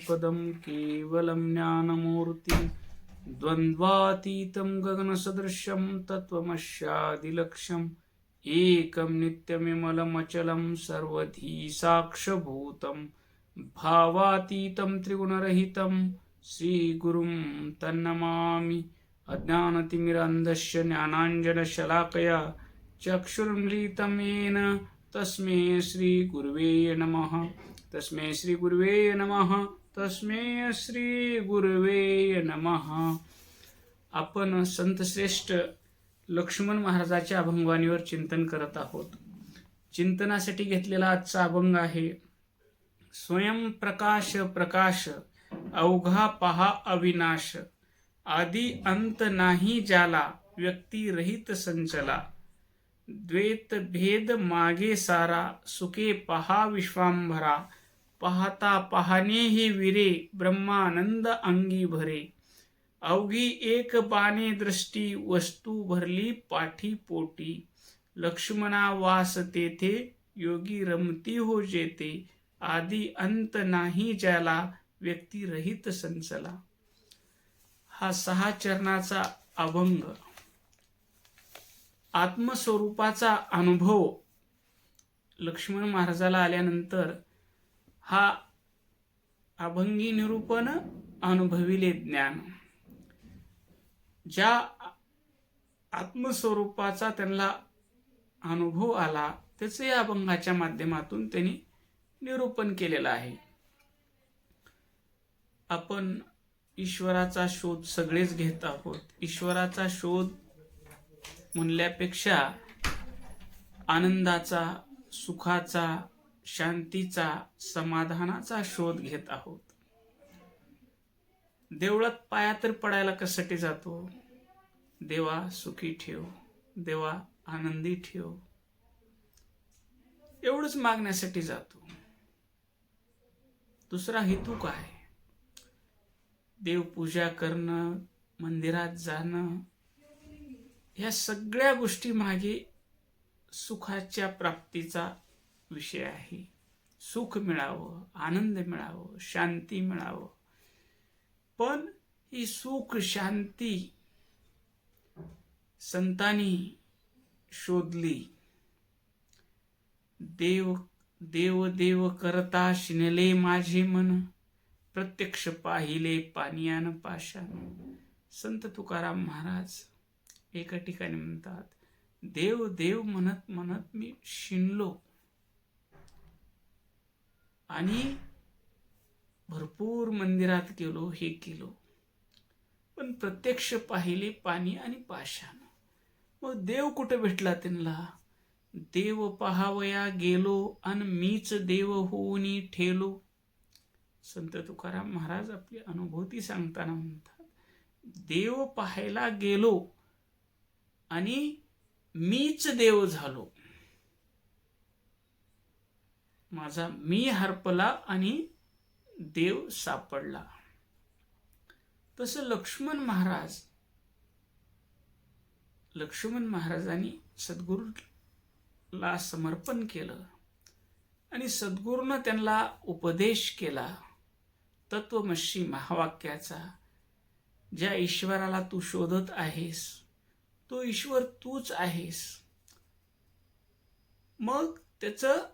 सुखदं केवलं ज्ञानमूर्तिं। द्वन्द्वातीतं गगनसदृशं तत्त्वमस्यादिलक्ष्यम्। एकं नित्यमिमलमचलं सर्वधी साक्षभूतं भावातीतं त्रिगुणरहितं। श्रीगुरुं तन्नमामि। अज्ञानतिमिरन्धस्य ज्ञानाञ्जनशलाकया चक्षुर्मिलितं येन। तस्मै श्रीगुर्वे नमः। तस्मै श्रीगुर्वे नमः। तस्मे श्री गुरवे नमः. आपण संतश्रेष्ठ लक्ष्मण महाराजाच्या अभंगवाणीवर चिंतन करत आहोत. चिंतनासाठी घेतलेला आजचा अभंग आहे स्वयंप्रकाश प्रकाश अवघा पहा अविनाश आदी अंत नाही ज्याला व्यक्तिरहित संचला. द्वैत भेद मागे सारा सुखे पहा विश्वांभरा पाहता पाहणे हे विरे ब्रह्मानंद अंगी भरे. अवघी एक बाणे दृष्टी वस्तू भरली पाठी पोटी. लक्ष्मणा वास तेथे योगी रमती हो जेते. आदी अंत नाही ज्याला व्यक्तिरहित संचला. हा सहा चरणाचा अभंग. आत्मस्वरूपाचा अनुभव. लक्ष्मण महाराजाला आल्यानंतर हा अभंगी निरूपण अनुभविले ज्ञान. ज्या आत्मस्वरूपाचा त्यांना अनुभव आला त्याचे या अभंगाच्या माध्यमातून त्यांनी निरूपण केलेलं आहे. आपण ईश्वराचा शोध सगळेच घेत आहोत. ईश्वराचा शोध म्हणल्यापेक्षा आनंदाचा सुखाचा शांतीचा समाधानाचा शोध घेत आहोत. देवळात पाया तर पडायला कशासाठी जातो? देवा सुखी ठेव देवा आनंदी ठेव. एवढंच मागण्यासाठी जातो. दुसरा हेतू काय? देवपूजा करणं मंदिरात जाणं ह्या सगळ्या गोष्टी मागे सुखाच्या प्राप्तीचा विषय आहे. सुख मिळावं आनंद मिळावं शांती मिळावं. पण ही सुख शांती संतांनी शोधली. देव देव देव करता शिनले माझे मन. प्रत्यक्ष पाहिले पानियान पाशान संत तुकाराम महाराज एका ठिकाणी म्हणतात देव देव म्हणत म्हणत मी शिनलो. आणि भरपूर मंदिरात गेलो हे केलो. पण प्रत्यक्ष पाहिले पाणी आणि पाषाण. मग देव कुठं भेटला त्यांना? देव पहावया गेलो आणि मीच देव होऊन ठेलो. संत तुकाराम महाराज आपली अनुभूती सांगताना म्हणतात देव पाहायला गेलो आणि मीच देव झालो. माझा मी हरपला आणि देव सापडला. तसं लक्ष्मण महाराज लक्ष्मण महाराजांनी सद्गुरूला समर्पण केलं आणि सद्गुरूनं त्यांना उपदेश केला. तत्वमशी महावाक्याचा ज्या ईश्वराला तू शोधत आहेस तो ईश्वर तूच आहेस. मग त्याचं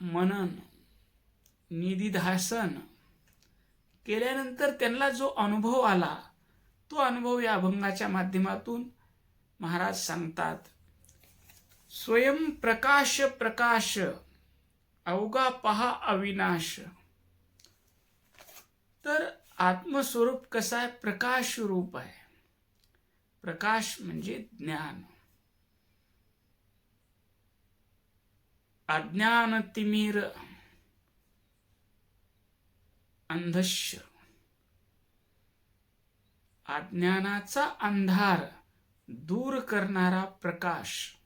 मनन निधिधासन केल्यानंतर त्यांना जो अनुभव आला तो अनुभव या अभंगाच्या माध्यमातून महाराज सांगतात स्वयं प्रकाश अवघा पहा अविनाश. तर आत्मस्वरूप कसा आहे? प्रकाश रूप आहे. प्रकाश म्हणजे ज्ञान. अज्ञान तिमिर अंधश अज्ञानाचा अंधार दूर करणारा प्रकाश.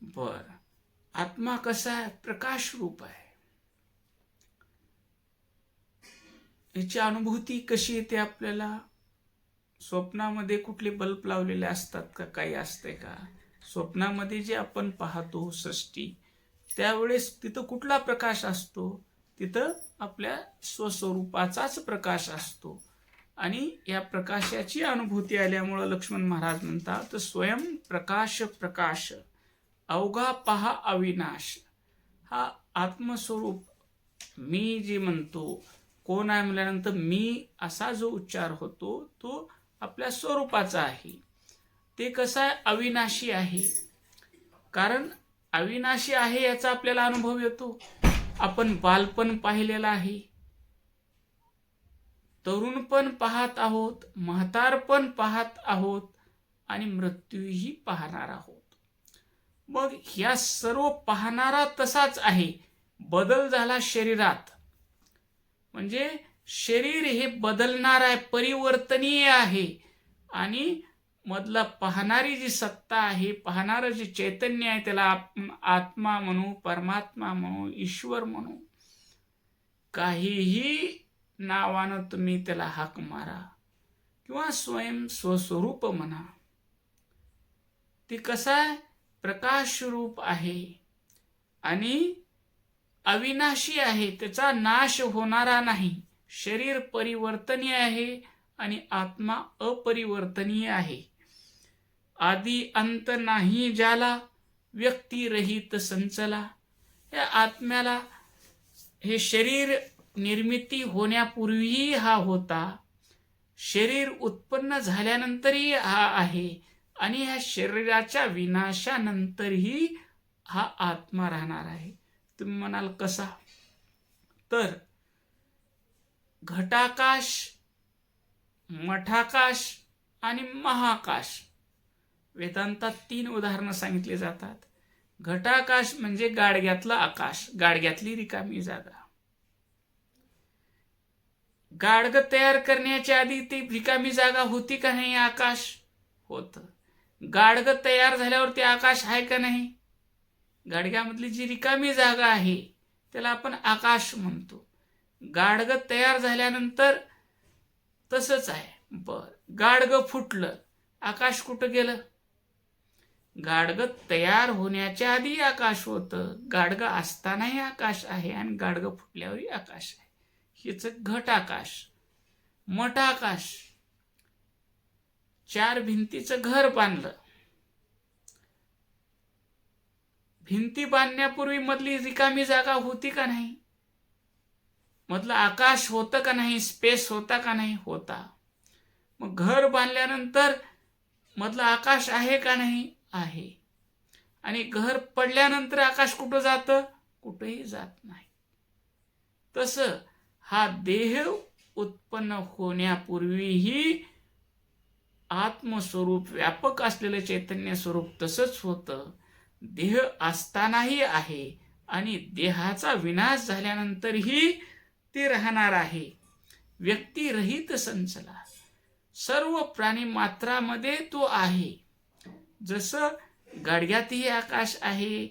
बर. आत्मा कसा आहे? प्रकाश रूप आहे. याची अनुभूती कशी येते आपल्याला? स्वप्नामध्ये कुठले बल्ब लावलेले असतात का? काही असते का? स्वप्नामध्ये जे आपण पाहतो सृष्टी त्यावेळेस तिथं कुठला प्रकाश असतो? तिथं आपल्या स्वस्वरूपाचाच प्रकाश असतो. आणि या प्रकाशाची अनुभूती आल्यामुळं लक्ष्मण महाराज म्हणतात स्वयं प्रकाश प्रकाश अवघा पहा अविनाश. हा आत्मस्वरूप मी जे म्हणतो कोण आहे म्हणल्यानंतर मी असा जो उच्चार होतो तो आपल्या स्वरूपाचा आहे. ते कसं आहे? अविनाशी आहे. कारण अविनाशी आहे याचा आपल्याला अनुभव येतो. आपण बालपण पाहिलेलं आहे. तरुण पण पाहत आहोत. म्हातारपण पाहत आहोत. आणि मृत्यूही पाहणार आहोत. मग ह्या सर्व पाहणारा तसाच आहे. बदल झाला शरीरात. म्हणजे शरीर हे बदलणार आहे परिवर्तनीय आहे. आणि मधला पाहणारी जी सत्ता आहे पाहणारं जे चैतन्य आहे त्याला आत्मा म्हणू परमात्मा म्हणू ईश्वर म्हणू काहीही नावानं तुम्ही त्याला हाक मारा किंवा स्वयं स्वस्वरूप म्हणा. ती कसा आहे प्रकाश रूप आहे आणि अविनाशी आहे त्याचा नाश होणारा नाही. शरीर परिवर्तनीय आहे आणि आत्मा अपरिवर्तनीय आहे. आदी अंत नाही ज्याला व्यक्ती रहित संचला. या आत्म्याला हे शरीर निर्मिती होण्यापूर्वीही हा होता. शरीर उत्पन्न झाल्यानंतरही हा आहे आणि ह्या शरीराच्या विनाशानंतरही हा आत्मा राहणार आहे. तुम्ही म्हणाल कसा? तर घटाकाश मठाकाश आणि महाकाश वेदांतात तीन उदाहरणं सांगितली जातात. घटाकाश म्हणजे गाडग्यातलं आकाश. गाडग्यातली रिकामी जागा. गाडग तयार करण्याच्या आधी ती रिकामी जागा होती का नाही आकाश? होत. गाडग तयार झाल्यावर ते आकाश आहे का नाही? गाडग्यामधली जी रिकामी जागा आहे त्याला आपण आकाश म्हणतो. गाडग तयार झाल्यानंतर तसंच आहे. बर. गाडग फुटलं. आकाश कुठं गेलं? गाडगं तयार होण्याच्या आधी आकाश होतं. गाडगं असतानाही आकाश आहे आणि गाडगं फुटल्यावरही आकाश आहे. हेच घट आकाश. मठ आकाश. चार भिंतीचं घर बांधलं. भिंती बांधण्यापूर्वी मधली रिकामी जागा होती का नाही? मधलं आकाश होतं का नाही? स्पेस होता का नाही? होता. मग घर बांधल्यानंतर मधलं आकाश आहे का नाही? आहे. आणि घर पडल्यानंतर आकाश कुठं जातं? कुठंही जात नाही. तसं हा देह उत्पन्न होण्यापूर्वीही आत्मस्वरूप व्यापक असलेलं चैतन्य स्वरूप तसंच होतं. देह असतानाही आहे आणि देहाचा विनाश झाल्यानंतरही ते राहणार आहे. व्यक्तिरहित संचला. सर्व प्राणी मात्रामध्ये तो आहे. जसं गाडग्यातही आकाश आहे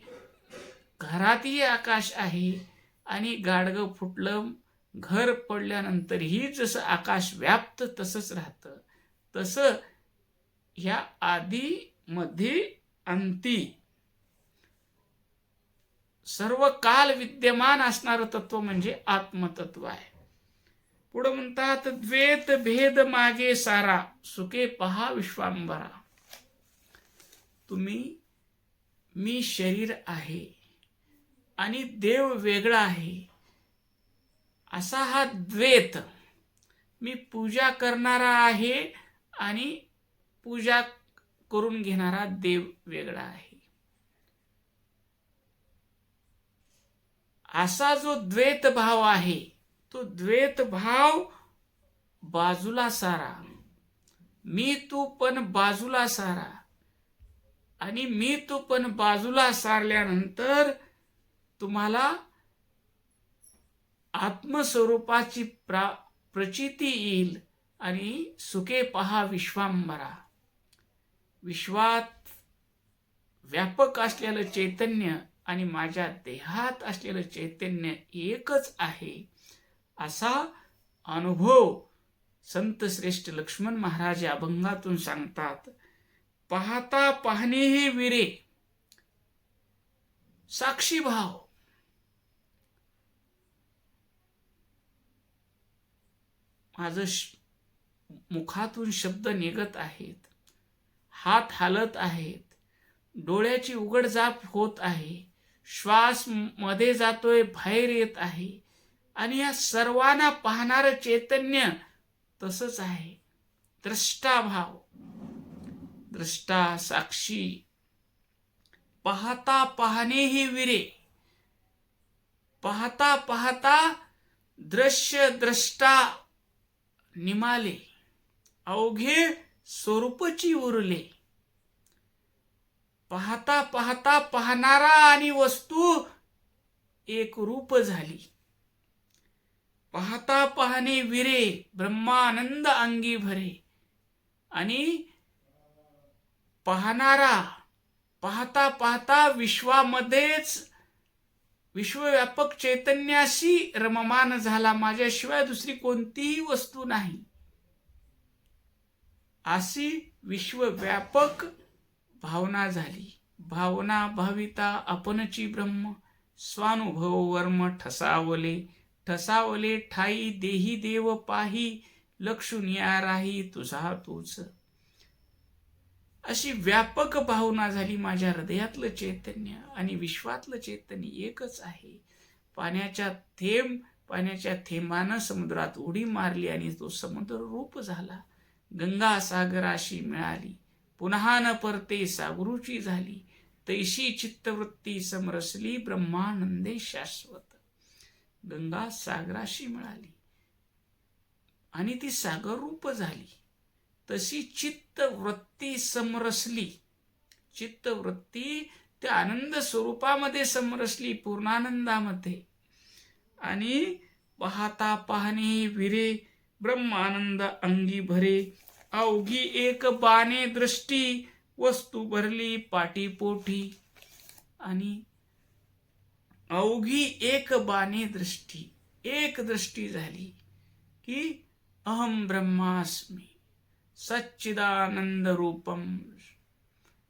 घरातही आकाश आहे आणि गाडगं फुटलं घर पडल्यानंतरही जसं आकाश व्याप्त तसंच राहतं. तसं ह्या आधी मध्ये अंती. सर्व काल विद्यमान असणारं तत्व म्हणजे आत्मतत्व आहे. पुढं म्हणतात द्वेत भेद मागे सारा सुके पहा विश्वांबरा. तुम्ही मी शरीर आहे आणि देव वेगळा आहे. असा हा द्वेत. मी पूजा करणारा आहे आणि पूजा करून घेणारा देव वेगळा आहे. असा जो द्वैत भाव आहे तो द्वैत भाव बाजूला सारा. मी तू पण बाजूला सारा. आणि मी तू पण बाजूला सारल्यानंतर तुम्हाला आत्मस्वरूपाची प्रा प्रचिती येईल आणि सुके पहा विश्वांबरा विश्वात व्यापक असलेलं चैतन्य आणि माझ्या देहात असलेलं चैतन्य एकच आहे असा अनुभव संत श्रेष्ठ लक्ष्मण महाराज अभंगातून सांगतात. पाहता पाहणेही विरे. साक्षी भाव. माझं मुखातून शब्द निघत आहेत. हात हालत आहेत. डोळ्याची उघडझाप होत आहे. श्वासमध्ये जातोय बाहेर येत आहे. आणि या सर्वांना पाहणारं चैतन्य तसंच आहे. द्रष्टाभाव दृष्टा साक्षी। पाहता पाहणे हे विरे। पाहता पाहता दृश्य द्रष्टा निमाले। अवघे स्वरूपची उरले। पाहता पाहता पाहणारा आणि वस्तू एक रूप झाली। पाहता पाहणे विरे ब्रह्मानंद अंगी भरे। आणि पाहणारा पाहता पाहता विश्वामध्येच विश्वव्यापक चैतन्याशी रममान झाला. माझ्याशिवाय दुसरी कोणतीही वस्तू नाही. अशी विश्वव्यापक भावना झाली. भावना भाविता आपणची ब्रह्म. स्वानुभव वर्म ठसावले. ठसावले ठाई देही देव पाही. लक्षुनिया राही तुझा तूच. अशी व्यापक भावना झाली माझ्या हृदयातलं चैतन्य आणि विश्वातलं चैतन्य एकच आहे. पाण्याच्या थेंब पाण्याच्या थेंबानं समुद्रात उडी मारली आणि तो समुद्र रूप झाला. गंगा सागराशी मिळाली. पुन्हा न परते सागरूची झाली. तैशी चित्तवृत्ती समरसली ब्रह्मानंदे शाश्वत. गंगा सागराशी मिळाली. आणि ती सागर रूप झाली. तशी चित्तवृत्ती समरसली. चित्तवृत्ती त्या आनंद स्वरूपामध्ये समरसली पूर्णानंदामध्ये. आणि पाहता पाहणे विरे ब्रह्मानंद अंगी भरे. अवघी एक बाणे दृष्टी वस्तू भरली पाटीपोटी आणि अवघी एक बाणे दृष्टी एक दृष्टी झाली की अहम ब्रह्मास्मी. सच्चिदानंद रूपम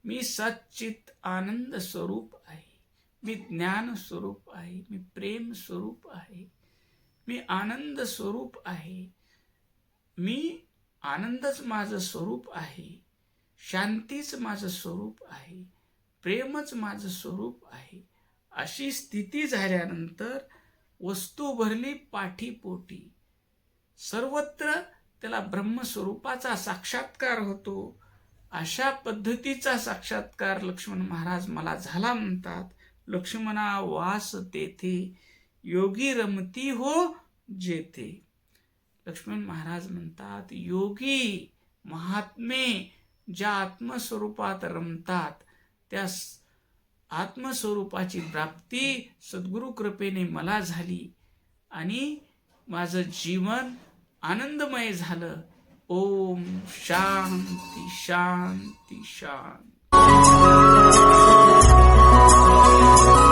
मी सच्चित आनंद स्वरूप आहे. मी ज्ञान स्वरूप आहे. मी प्रेम स्वरूप आहे. मी आनंद स्वरूप आहे. मी आनंदच माझं स्वरूप आहे. शांतीच माझं स्वरूप आहे. प्रेमच माझं स्वरूप आहे. अशी स्थिती झाल्यानंतर वस्तू भरली पाठीपोटी. सर्वत्र त्याला ब्रह्मस्वरूपाचा साक्षात्कार होतो. अशा पद्धतीचा साक्षात्कार लक्ष्मण महाराज मला झाला म्हणतात. लक्ष्मणा वास तेथे योगी रमती हो जेथे. लक्ष्मण महाराज म्हणतात योगी महात्मे ज्या आत्मस्वरूपात रमतात त्या आत्मस्वरूपाची प्राप्ती सद्गुरु कृपेने मला झाली आणि माझं जीवन आनंदमय झालं. ओम शांती शांती शांती.